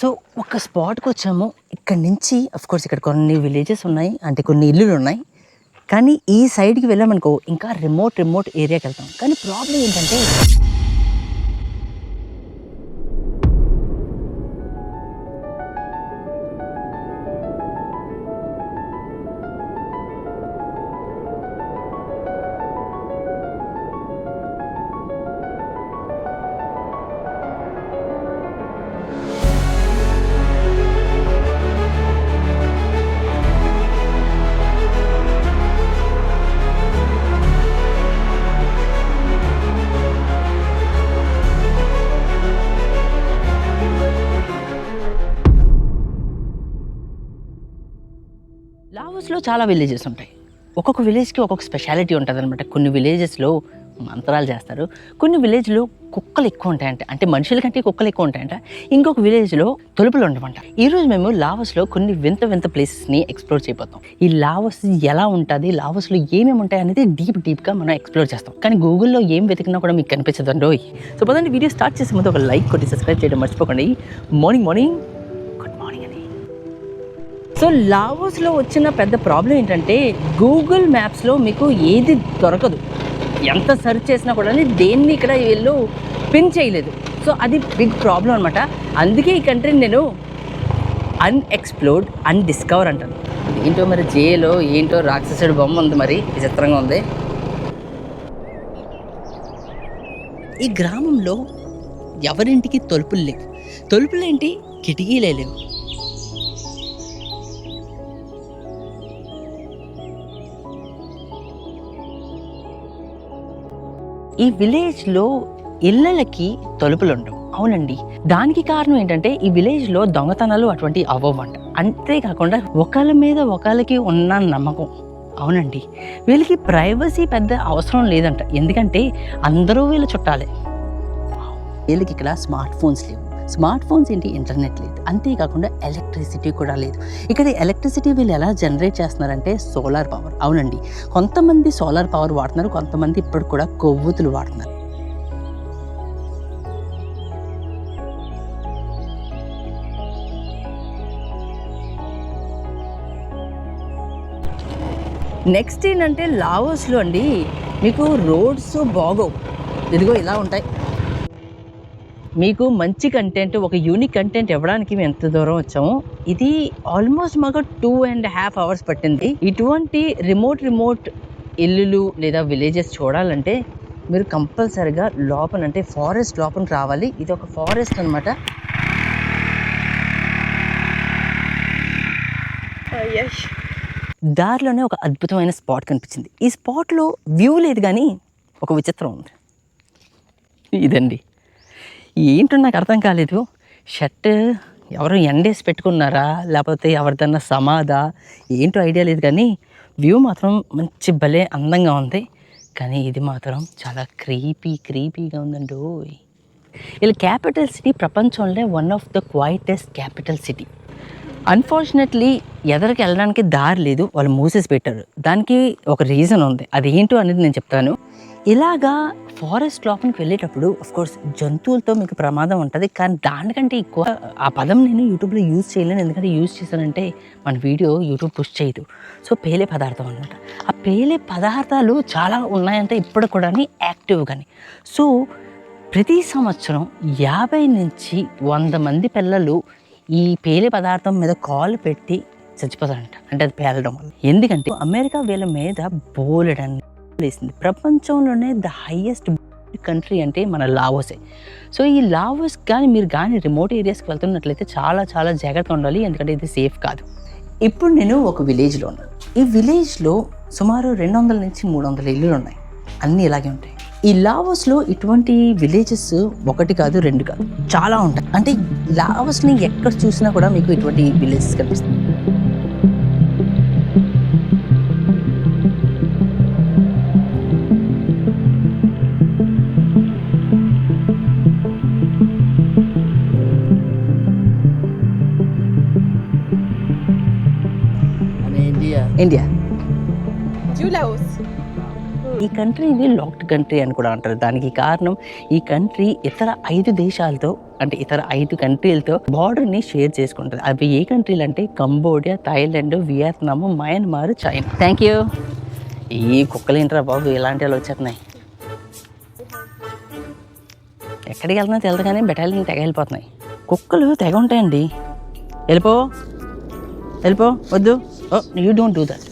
So ఒక స్పాట్కి వచ్చాము. ఇక్కడ నుంచి కోర్స్ ఇక్కడ కొన్ని విలేజెస్ ఉన్నాయి అంటే కొన్ని ఇల్లులు ఉన్నాయి. కానీ ఈ సైడ్కి వెళ్ళామనుకో ఇంకా రిమోట్ రిమోట్ ఏరియాకి వెళ్తాం. కానీ ప్రాబ్లం ఏంటంటే చాలా విలేజెస్ ఉంటాయి. ఒక్కొక్క విలేజ్కి ఒక్కొక్క స్పెషాలిటీ ఉంటుంది అనమాట కొన్ని విలేజెస్లో మంత్రాలు చేస్తారు. కొన్ని విలేజ్లో కుక్కలు ఎక్కువ ఉంటాయంట. అంటే మనుషుల కంటే కుక్కలు ఎక్కువ ఉంటాయంట. ఇంకొక విలేజ్లో తలుపులు ఉండమంట ఈరోజు మేము లావస్లో కొన్ని వింత వింత ప్లేసెస్ని ఎక్స్ప్లోర్ చేయబోతాం ఈ లావస్ ఎలా ఉంటుంది? లావస్లో ఏమేమి ఉంటాయి అనేది డీప్ డీప్గా మనం ఎక్స్ప్లోర్ చేస్తాం. కానీ గూగుల్లో ఏం వెతికినా కూడా మీకు కనిపించదండి సో పదండి వీడియో స్టార్ట్ చేసే ముందు ఒక లైక్ కొట్టి సబ్స్క్రైబ్ చేయడం మర్చిపోకండి. మార్నింగ్ మార్నింగ్ సో లావోస్లో వచ్చిన పెద్ద ప్రాబ్లం ఏంటంటే గూగుల్ మ్యాప్స్లో మీకు ఏది దొరకదు. ఎంత సెర్చ్ చేసినా కూడా దేన్ని ఇక్కడ వీళ్ళు పిన్ చేయలేదు. సో అది బిగ్ ప్రాబ్లం అనమాట అందుకే ఈ కంట్రీని నేను అన్ఎక్స్ప్లోర్డ్ అన్డిస్కవర్ అంటాను. ఏంటో మరి జేలో ఏంటో రాక్షసుడి బొమ్మ ఉంది మరి విచిత్రంగా ఉంది. ఈ గ్రామంలో ఎవరింటికి తలుపులు లేవు. తలుపులేంటి? కిటికీలే లేవు. ఈ విలేజ్లో ఇళ్ళకి తలుపులు ఉండవు అవునండి. దానికి కారణం ఏంటంటే ఈ విలేజ్లో దొంగతనాలు అటువంటి అవ్వవంట. అంతేకాకుండా ఒకళ్ళ మీద ఒకళ్ళకి ఉన్న నమ్మకం. అవునండి. వీళ్ళకి ప్రైవసీ పెద్ద అవసరం లేదంట. ఎందుకంటే అందరూ వీళ్ళ చుట్టాలే. వీళ్ళకి ఇక్కడ స్మార్ట్ ఫోన్స్ లేవు. స్మార్ట్ ఫోన్స్ ఏంటి? ఇంటర్నెట్ లేదు. అంతేకాకుండా ఎలక్ట్రిసిటీ కూడా లేదు. ఇక్కడ ఎలక్ట్రిసిటీ వీళ్ళు ఎలా జనరేట్ చేస్తున్నారంటే సోలార్ పవర్. అవునండి. కొంతమంది సోలార్ పవర్ వాడుతున్నారు కొంతమంది ఇప్పుడు కూడా కొవ్వొత్తులు వాడుతున్నారు. నెక్స్ట్ ఏంటంటే లావోస్లో అండి మీకు రోడ్స్ బాగోవు. ఇదిగో ఇలా ఉంటాయి. మీకు మంచి కంటెంట్ ఒక యూనిక్ కంటెంట్ ఇవ్వడానికి మేము ఎంత దూరం వచ్చామో ఇది ఆల్మోస్ట్ మాకు టూ అండ్ హాఫ్ అవర్స్ పట్టింది. ఇటువంటి రిమోట్ రిమోట్ ఇల్లులు లేదా విలేజెస్ చూడాలంటే మీరు కంపల్సరిగా లోపల అంటే ఫారెస్ట్ లోపలికి రావాలి. ఇది ఒక ఫారెస్ట్ అనమాట దారిలోనే ఒక అద్భుతమైన స్పాట్ కనిపించింది. ఈ స్పాట్లో వ్యూ లేదు కానీ ఒక విచిత్రం ఉంది. ఇదండి. ఏంటో నాకు అర్థం కాలేదు. షర్ట్ ఎవరు ఎండేసి పెట్టుకున్నారా? లేకపోతే ఎవరిదన్నా సమాధా ఏంటో ఐడియా లేదు కానీ వ్యూ మాత్రం మంచి భలే అందంగా ఉంది. కానీ ఇది మాత్రం చాలా క్రీపీ క్రీపీగా ఉందండి. ఓయ్. ఇలా క్యాపిటల్ సిటీ ప్రపంచంలో one of the quietest capital city unfortunately ఎదరికి వెళ్ళడానికి దారి లేదు. వాళ్ళు మూసేసి పెట్టారు. దానికి ఒక రీజన్ ఉంది. అది ఏంటో అనేది నేను చెప్తాను. ఇలాగా ఫారెస్ట్ లోపలికి వెళ్ళేటప్పుడు కోర్స్ జంతువులతో మీకు ప్రమాదం ఉంటుంది. కానీ దానికంటే ఎక్కువ ఆ పదం నేను యూట్యూబ్లో యూజ్ చేయలేను. ఎందుకంటే యూజ్ చేశానంటే మన వీడియో యూట్యూబ్ పుష్ చేయదు. సో పేలే పదార్థం అనమాట ఆ పేలే పదార్థాలు చాలా ఉన్నాయంటే ఇప్పుడు కూడా యాక్టివ్ కానీ సో ప్రతి సంవత్సరం యాభై నుంచి వంద మంది పిల్లలు ఈ పేలే పదార్థం మీద కాలు పెట్టి చచ్చిపోతారంట. అంటే అది పేలడం వల్ల. ఎందుకంటే అమెరికా వీళ్ళ మీద బోలెడని వేసింది ప్రపంచంలోనే ద హైయెస్ట్ కంట్రీ అంటే మన లావోసే. సో ఈ లావోస్ కానీ మీరు కానీ రిమోట్ ఏరియాస్కి వెళ్తున్నట్లయితే చాలా చాలా జాగ్రత్తగా ఉండాలి. ఎందుకంటే ఇది సేఫ్ కాదు. ఇప్పుడు నేను ఒక విలేజ్లో ఉన్నాను. ఈ విలేజ్లో సుమారు రెండు వందల నుంచి మూడు వందల ఇల్లులు ఉన్నాయి. అన్నీ ఇలాగే ఉంటాయి. ఈ లావోస్లో ఇటువంటి విలేజెస్ ఒకటి కాదు రెండు కాదు చాలా ఉంటాయి. అంటే లావోస్ని ఎక్కడ చూసినా కూడా మీకు ఇటువంటి విలేజెస్ కనిపిస్తుంది ఇండియా. ఈ కంట్రీని లాక్డ్ కంట్రీ అని కూడా అంటారు. దానికి కారణం ఈ కంట్రీ ఇతర ఐదు దేశాలతో అంటే ఇతర ఐదు కంట్రీలతో బార్డర్ని షేర్ చేసుకుంటుంది. అవి ఏ కంట్రీలు అంటే Cambodia Thailand Vietnam Myanmar China thank you ఈ కుక్కలు ఏంట్రా బాబు? ఇలాంటి వాళ్ళు వచ్చేస్తున్నాయి. ఎక్కడికి వెళ్తున్నా తెలదు కానీ బెటాలియన్ తెగ వెళ్ళిపోతున్నాయి. కుక్కలు తెగ ఉంటాయండి. వెళ్ళిపో. వెళ్ళిపో. వద్దు. యూ డోంట్ డూ దట్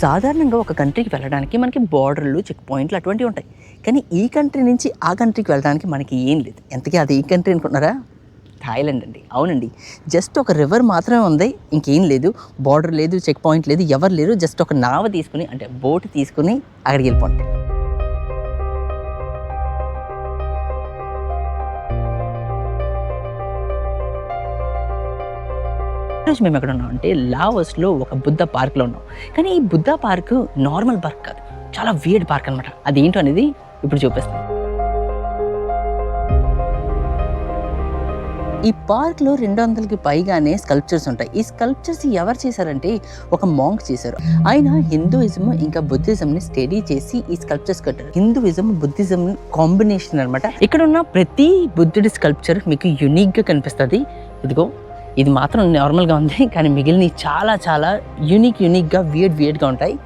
సాధారణంగా ఒక కంట్రీకి వెళ్ళడానికి మనకి బార్డర్లు చెక్ పాయింట్లు అటువంటివి ఉంటాయి. కానీ ఈ కంట్రీ నుంచి ఆ కంట్రీకి వెళ్ళడానికి మనకి ఏం లేదు. ఎంతకీ అది ఈ కంట్రీ అనుకుంటున్నారా? థాయిలాండ్ అండి. అవునండి. జస్ట్ ఒక రివర్ మాత్రమే ఉంది. ఇంకేం లేదు. బార్డర్ లేదు చెక్ పాయింట్ లేదు ఎవరు లేరు. జస్ట్ ఒక నావ తీసుకుని అంటే బోట్ తీసుకుని అక్కడికి వెళ్ళిపోండి. ఈరోజు మేము ఎక్కడ ఉన్నాం అంటే లావోస్లో ఒక బుద్ధ పార్క్లో ఉన్నాం. కానీ ఈ బుద్ధ పార్క్ నార్మల్ పార్క్ కాదు. చాలా వియర్డ్ పార్క్ అనమాట అది ఏంటో అనేది ఇప్పుడు చూపిస్తాను ఈ పార్క్లో రెండు వందలకి పైగానే స్కల్ప్చర్స్ ఉంటాయి. ఈ స్కల్ప్చర్స్ ఎవరు చేశారంటే ఒక మాంక్ చేశారు. ఆయన హిందూయిజం ఇంకా బుద్ధిజంని స్టడీ చేసి ఈ స్కల్ప్చర్స్ కట్టారు. హిందూయిజం బుద్ధిజం కాంబినేషన్ అనమాట ఇక్కడ ఉన్న ప్రతి బుద్ధుడి స్కల్ప్చర్ మీకు యునిక్గా కనిపిస్తుంది. ఇదిగో ఇది మాత్రం నార్మల్గా ఉంది కానీ మిగిలినవి చాలా చాలా యూనిక్ యూనిక్గా వియర్డ్ వియర్డ్గా ఉంటాయి.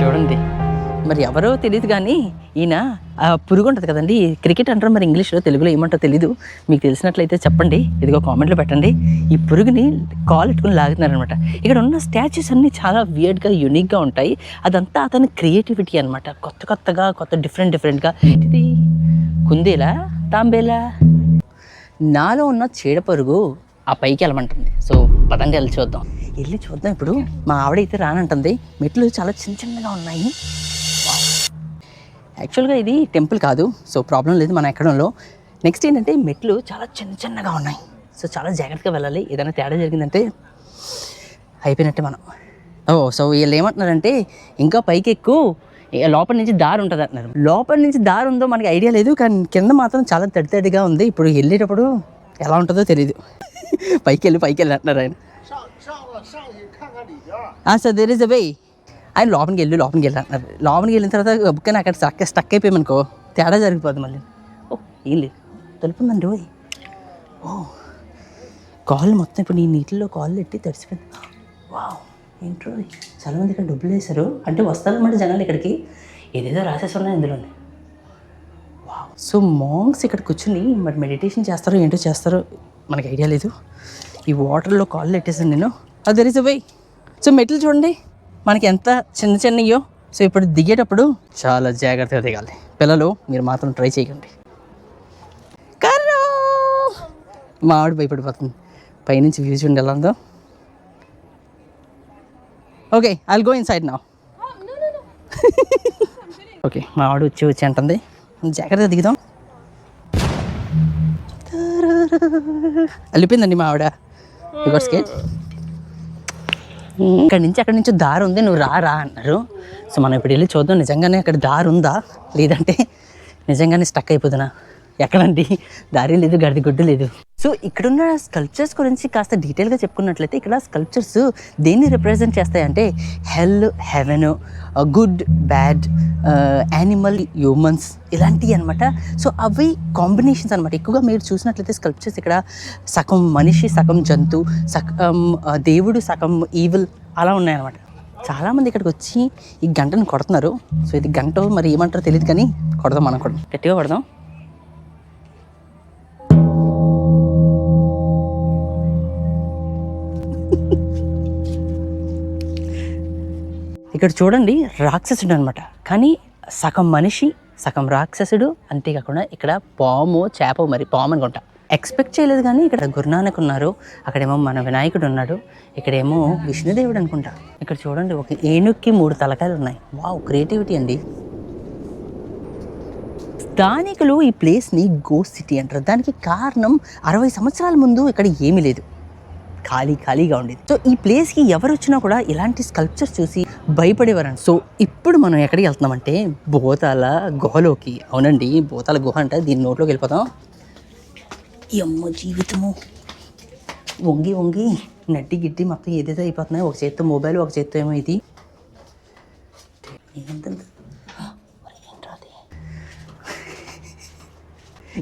చూడండి. మరి ఎవరో తెలియదు కానీ ఈయన ఆ పురుగు ఉంటుంది కదండి. క్రికెట్ అంటారు మరి ఇంగ్లీష్లో తెలుగులో ఏమంటో తెలీదు. మీకు తెలిసినట్లయితే చెప్పండి. ఇదిగో కామెంట్లో పెట్టండి. ఈ పురుగుని కాల్ ఎట్టుకుని లాగుతున్నారనమాట ఇక్కడ ఉన్న స్టాచ్యూస్ అన్నీ చాలా వియర్డ్గా యూనిక్గా ఉంటాయి. అదంతా అతని క్రియేటివిటీ అనమాట కొత్త కొత్తగా కొత్త డిఫరెంట్ డిఫరెంట్గా ఇది కుందేలా? తాంబేలా? నాలో ఉన్న చీడపరుగు ఆ పైకి వెళ్ళమంటుంది. సో పదండి వెళ్ళి చూద్దాం. వెళ్ళి చూద్దాం. ఇప్పుడు మా ఆవిడ అయితే రానంటుంది. మెట్లు చాలా చిన్న చిన్నగా ఉన్నాయి. యాక్చువల్గా ఇది టెంపుల్ కాదు. సో ప్రాబ్లం లేదు మన ఎక్కడంలో. నెక్స్ట్ ఏంటంటే మెట్లు చాలా చిన్న చిన్నగా ఉన్నాయి. సో చాలా జాగ్రత్తగా వెళ్ళాలి. ఏదైనా తేడా జరిగిందంటే అయిపోయినట్టే మనం. ఓ సో వీళ్ళు ఏమంటున్నారంటే ఇంకా పైకి ఎక్కువ లోపల నుంచి దారి ఉంటుంది అంటున్నారు. లోపల నుంచి దారి ఉందో మనకి ఐడియా లేదు కానీ కింద మాత్రం చాలా తడి తడిగా ఉంది. ఇప్పుడు వెళ్ళేటప్పుడు ఎలా ఉంటుందో తెలియదు పైకి వెళ్ళి పైకి వెళ్ళి అంటున్నారు ఆయన. 上上了上去看看里边儿。 ఆ sir there is a way ఆయన లోపలికి వెళ్ళి లోపలికి వెళ్ళి అంటున్నారు లోపలికి వెళ్ళిన తర్వాత బుక్కని అక్కడ స్టక్ స్టక్ అయిపోయామనుకో తేడా జరిగిపోతుంది మళ్ళీ ఓ ఏం లేదు తెలుపుందండి ఓయ్ ఓ కాళ్ళు మొత్తం ఇప్పుడు నీ నీటిలో కాళ్ళు ఎట్టి తడిసిపోయింది వావ్ ఏంట్రో ఇది? చాలా మంది ఇక్కడ డబ్బులు వేశారు అంటే వస్తారన్నమాట జనాలు ఇక్కడికి ఏదేదో రాసేసి ఉన్నాయి ఇందులోనే వావ్ సో మాంగ్స్ ఇక్కడ కూర్చుని మరి మెడిటేషన్ చేస్తారో ఏంటో చేస్తారో మనకి ఐడియా లేదు ఈ వాటర్లో కాళ్ళు పెట్టేసాను నేను. అది ఇస్ వే సో మెట్లు చూడండి. మనకి ఎంత చిన్న చిన్నయో. సో ఇప్పుడు దిగేటప్పుడు చాలా జాగ్రత్తగా దిగాలి. పిల్లలు మీరు మాత్రం ట్రై చేయకండి కర్రో! మా ఆవిడ భయపడిపోతుంది. పైనుంచి వ్యూ చూడండి ఎలా ఉందో. Okay I'll go inside నా ఓకే మా ఆవిడ వచ్చి వచ్చి అంటుంది. జాగ్రత్తగా దిగుదాం. వెళ్ళిపోయిందండి మా ఆవిడ. యువర్ ఇక్కడ నుంచి అక్కడి నుంచి దారి ఉంది నువ్వు రా రా అన్నారు. సో మనం ఇప్పుడు వెళ్ళి చూద్దాం నిజంగానే అక్కడ దారి ఉందా? లేదంటే నిజంగానే స్టక్ అయిపోతున్నా ఎక్కడండి? దారి లేదు గడిది గుడ్డు లేదు. సో ఇక్కడున్న స్కల్ప్చర్స్ గురించి కాస్త డీటెయిల్గా చెప్పుకున్నట్లయితే ఇక్కడ స్కల్ప్చర్స్ దేన్ని రిప్రజెంట్ చేస్తాయంటే hell heaven good bad animal humans ఇలాంటివి అనమాట సో అవి కాంబినేషన్స్ అనమాట ఎక్కువగా మీరు చూసినట్లయితే స్కల్ప్చర్స్ ఇక్కడ సగం మనిషి సగం జంతు సగం uh, దేవుడు సగం ఈవిల్ అలా ఉన్నాయన్నమాట. చాలామంది ఇక్కడికి వచ్చి ఈ గంటను కొడుతున్నారు. సో ఇది గంట మరి ఏమంటారో తెలియదు కానీ కొడదాం మనం కూడా. గట్టిగా కొడదాం. ఇక్కడ చూడండి రాక్షసుడు అనమాట కానీ సగం మనిషి సగం రాక్షసుడు అంతేకాకుండా ఇక్కడ పాము చేప మరి పాము అనుకుంటా. ఎక్స్పెక్ట్ చేయలేదు కానీ ఇక్కడ గురునానక్ ఉన్నారు. అక్కడేమో మన వినాయకుడు ఉన్నాడు. ఇక్కడేమో విష్ణుదేవుడు అనుకుంటా. ఇక్కడ చూడండి ఒక ఏనుక్కి మూడు తలకాయలు ఉన్నాయి. వావ్ క్రియేటివిటీ అండి. స్థానికులు ఈ ప్లేస్ని గోస్ట్ సిటీ అంటారు. దానికి కారణం అరవై సంవత్సరాల ముందు ఇక్కడ ఏమీ లేదు. ఖాళీ ఖాళీగా ఉండేది. సో ఈ ప్లేస్కి ఎవరు వచ్చినా కూడా ఇలాంటి స్కల్ప్చర్స్ చూసి భయపడేవారండి. సో ఇప్పుడు మనం ఎక్కడికి వెళ్తున్నామంటే భూతాల గుహలోకి. అవునండి భూతాల గుహ అంటే దీని నోట్లోకి వెళ్ళిపోతాం అమ్మ జీవితము. వంగి వంగి నడ్డి గిడ్డి మొత్తం ఏదైతే అయిపోతున్నాయి. ఒక చేత్తో మొబైల్ ఒక చేత్తో ఏమో ఇది.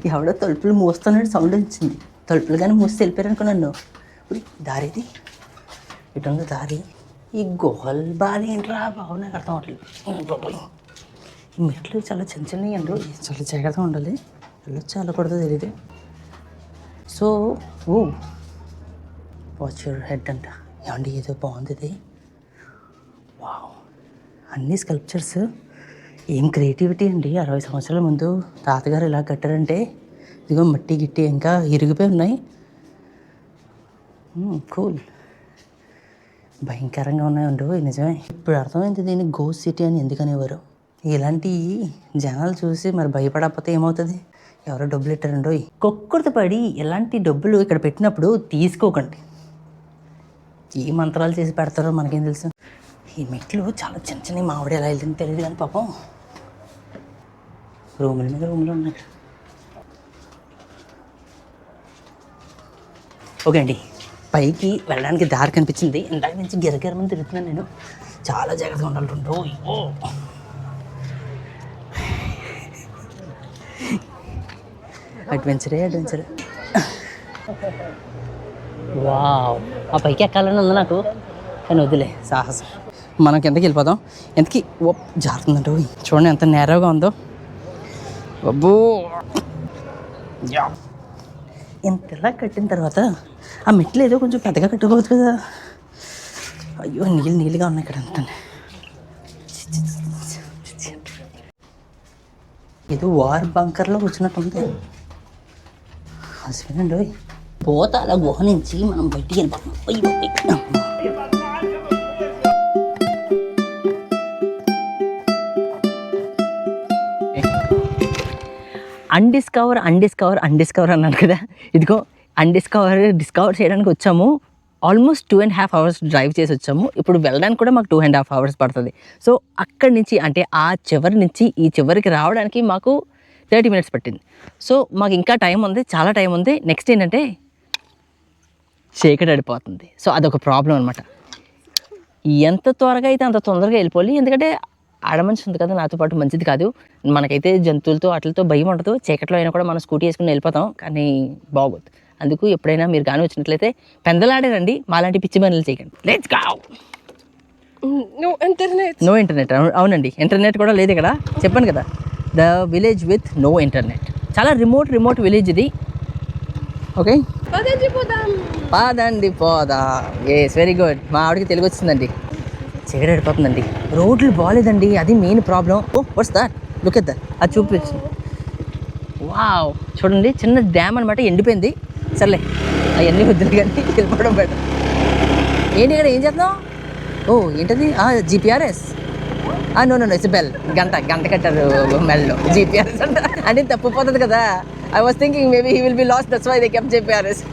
ఎవడో తలుపులు మూస్తున్నాడు సౌండ్ వచ్చింది. తలుపులు కానీ మూసి వెళ్ళిపోయారు అనుకున్నాను ఉయ్, ఇటు ఉంది దారి. ఈ గుహల్ బాధ ఏంట్రా బాబు నాకు అర్థం అవట్లేదు. ఈ మెట్లు చాలా చిన్న చిన్నవి అండి చాలా జాగ్రత్తగా ఉండాలి. వెళ్ళొచ్చు వెళ్ళకూడదు తెలియదు so oh watch your head అంట. ఏమండి ఏదో బాగుంది ఇది. వావ్. అన్ని స్కల్ప్చర్స్. ఏం క్రియేటివిటీ అండి అరవై సంవత్సరాల ముందు తాతగారు ఇలా కట్టారంటే. ఇదిగో మట్టి గిట్టి ఇంకా ఇరిగిపోయి ఉన్నాయి. Hmm, కూల్ భయంకరంగా ఉన్నాయండి నిజమే. ఇప్పుడు అర్థమైంది దీన్ని గోస్ సిటీ అని ఎందుకు అనేవారు ఇలాంటి జనాలు చూసి మరి భయపడకపోతే ఏమవుతుంది? ఎవరో డబ్బులు ఇట్టారండో కొక్కుర్త పడి ఇలాంటి డబ్బులు ఇక్కడ పెట్టినప్పుడు తీసుకోకండి. ఏ మంత్రాలు చేసి పెడతారో మనకేం తెలుసు? ఈ మెట్లు చాలా చిన్న చిన్న మామిడి ఎలా వెళ్ళింది తెలియదు కానీ పాపం. రూముల మీద రూములు ఉన్నాయి ఓకే అండి. పైకి వెళ్ళడానికి దారి కనిపించింది. ఇందాక నుంచి గిరగిరమని తిరుగుతున్నాను నేను. చాలా జాగ్రత్తగా ఉండాలి ఓ అడ్వెంచరే అడ్వెంచరే వావ్ ఆ పైకి ఎక్కాలని ఉంది నాకు. కానీ వదిలే సాహసం. మనం కిందకి వెళ్ళిపోదాం. ఎంతకి ఓ జారుతుందంట ఓయ్. చూడండి ఎంత నేరగా ఉందో. అబ్బో. యా. ఇంతలా కట్టిన తర్వాత ఆ మెట్లు ఏదో కొంచెం పెద్దగా కట్టుకోవచ్చు కదా. అయ్యో నీళ్ళు నీళ్ళుగా ఉన్నాయి ఇక్కడ అంతా. ఏదో వార్ బంకర్లో వచ్చినట్టుంది హస్బెండ్ పోత అలా గుహ నుంచి? మనం బయటికి వెళ్ళిపోతాం అన్డిస్కవర్ అన్డిస్కవర్ అన్డిస్కవర్ అన్నాను కదా. ఇదిగో అన్డిస్కవర్ డిస్కవర్ చేయడానికి వచ్చాము. Almost two and half hours drive చేసి వచ్చాము. ఇప్పుడు వెళ్ళడానికి కూడా మాకు టూ అండ్ హాఫ్ అవర్స్ పడుతుంది. సో అక్కడి నుంచి అంటే ఆ చివరి నుంచి ఈ చివరికి రావడానికి మాకు థర్టీ మినిట్స్ పట్టింది. సో మాకు ఇంకా టైం ఉంది చాలా టైం ఉంది. నెక్స్ట్ ఏంటంటే చీకటి అడిపోతుంది. సో అదొక ప్రాబ్లం అనమాట ఎంత త్వరగా అయితే అంత తొందరగా వెళ్ళిపోవాలి. ఎందుకంటే ఆడమనిషి ఉంది కదా నాతో పాటు మంచిది కాదు. మనకైతే జంతువులతో వాటితో భయం ఉండదు. చీకట్లో అయినా కూడా మనం స్కూటీ వేసుకుని వెళ్ళిపోతాం కానీ బాగోదు. అందుకు ఎప్పుడైనా మీరు కానీ వచ్చినట్లయితే పెందలాడారండి మాలాంటి పిచ్చి పనులు చేయకండి. లెట్స్గా No internet. నో ఇంటర్నెట్ అవునండి. ఇంటర్నెట్ కూడా లేదు ఇక్కడ. చెప్పాను కదా the village with no internet చాలా రిమోట్ రిమోట్ విలేజ్ ఇది. ఓకే. పాదండి పోదా. ఎస్ వెరీ గుడ్ మా ఆవిడకి తెలుగు వచ్చిందండి చీకటి పడిపోతుందండి రోడ్లు బాగాలేదండి అది main problem oh what's that look at అది చూపించు. వావ్ చూడండి చిన్న డ్యామ్ అనమాట ఎండిపోయింది. సర్లే అవన్నీ వద్దులు కానీ వెళ్ళిపోవడం బెటర్. ఏంటి ఇక్కడ ఏం చేద్దాం ఓ ఏంటది? GPRS no no it's bell గంట గంట కట్టారు మెల్లో జిపిఆర్ఎస్ అంట. అంటే తప్పిపోతుంది కదా. I was thinking maybe he will be lost that's why they kept GPRS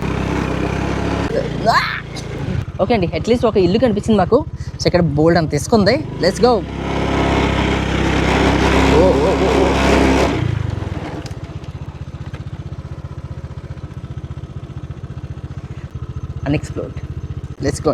okay అండి అట్లీస్ట్ ఒక ఇల్లు కనిపించింది మాకు. సో ఇక్కడ బోల్డ్ అంత తీసుకుంది. Let's go unexplored let's go